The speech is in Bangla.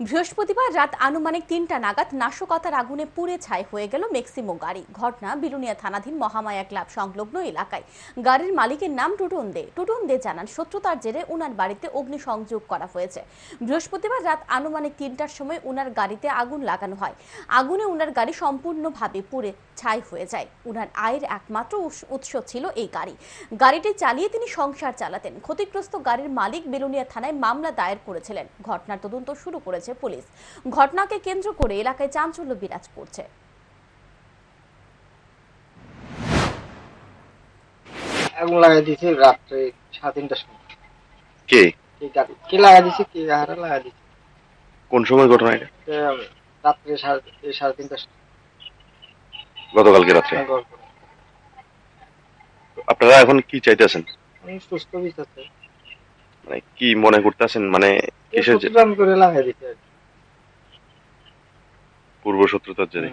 বৃহস্পতিবার রাত আনুমানিক তিনটা নাগাদ নাশকতার আগুনে পুড়ে ছাই হয়ে গেল মেক্সিমো গাড়ি। ঘটনা বিলুনিয়া থানাধীন মহামায়া ক্লাব সংলগ্ন এলাকায়। গাড়ির মালিকের নাম টুটুন দে। টুটুন দে জানান, শত্রুতার জেরে উনার বাড়িতে অগ্নিসংযোগ করা হয়েছে। বৃহস্পতিবার রাত আনুমানিক তিনটার সময় উনার গাড়িতে আগুন লাগানো হয়। আগুনে উনার গাড়ি সম্পূর্ণভাবে পুড়ে ছাই হয়ে যায়। উনার আয়ের একমাত্র উৎস ছিল এই গাড়ি। গাড়িটি চালিয়ে তিনি সংসার চালাতেন। ক্ষতিগ্রস্ত গাড়ির মালিক বেলুনিয়া থানায় মামলা দায়ের করেছিলেন। ঘটনার তদন্ত শুরু করেছে। পুলিশ। ঘটনাকে কেন্দ্র করে এলাকায় চাঞ্চল্য বিরাজ করছে। আগুন লাগাই দিয়েছে রাত্রে সাড়ে তিনটার সময়। কে? কে দিয়েছে? কে দিয়েছে? কোন সময় ঘটনা এটা? রাত্রে সাড়ে সাড়ে তিনটার সময়। গতকালকে রাত্রে? আপনারা এখন কি চাইতেছেন? আমি সুস্থ বিচারছে মানে কি মনে করতেছেন? মানে কিসের করে লাগাই পূর্ব শত্রুতার জেরে।